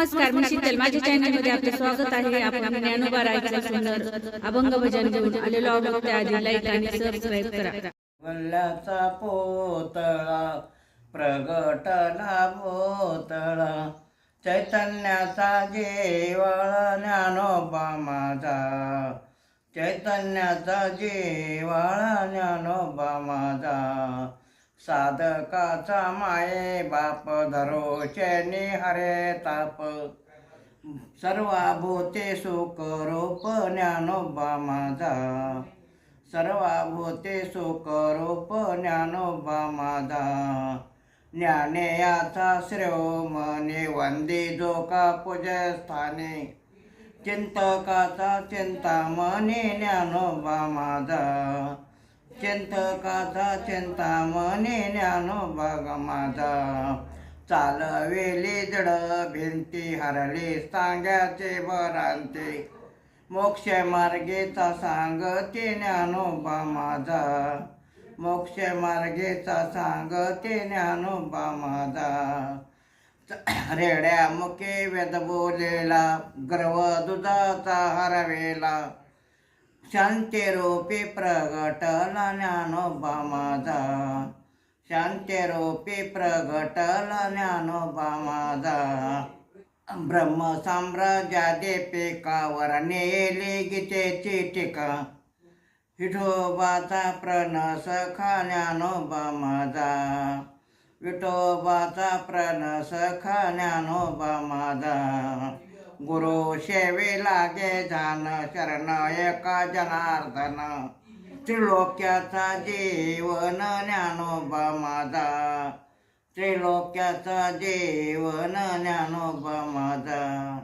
नमस्कार मी शीतल. माझ्या चॅनलमध्ये आपले स्वागत आहे. आपण ज्ञानोबा रायचा सुंदर अभंग भजन घेऊन आलेलो आहोत. त्याआधी लाईक आणि सबस्क्राईब करा. गल्ल्याचा पोतळा प्रगटला पोतळा चैतन्याचा जेवाळा ज्ञानोबा माझा. चैतन्याचा जेवाळा ज्ञानोबा माझा. साधकाचा माये बाप धरोशनी हरे ताप. सर्वाभूते सुख रूप ज्ञानोबा माझा. सर्वाभूते सुखरूप ज्ञानोबा माझा. ज्ञानेयाचा श्रेवमने वंदी जोका पूजस्थाने चिंतकाचा चिंतामणी ज्ञानोबा माझा. चिंतकाचा चिंतामणी ज्ञानोबा ग माझा चालवेली जड भिंती हरली सांग्याचे बरांते मोक्ष मार्गेचा सांगते ज्ञानोबा माझा मोक्ष मार्गेचा सांगते ज्ञानोबा माझा रेड्या मुखे वेद बोलेला गर्व दुधाचा हरवेला. शांती रूपी प्रगटला ज्ञानोबा माझा शांती रूपी प्रगटला ज्ञानोबा माझा ब्रह्म साम्राज्यादे नेली गीतेची टीका विठोबाचा प्रणस ज्ञानोबा माझा विठोबाचा प्रणस ज्ञानोबा माझा गुरु शेवे लागे जान शरण एका जनार्दन. त्रिलोक्याचा जीवन ज्ञानोबा माझा. त्रिलोक्याचा जीवन ज्ञानोबा माझा.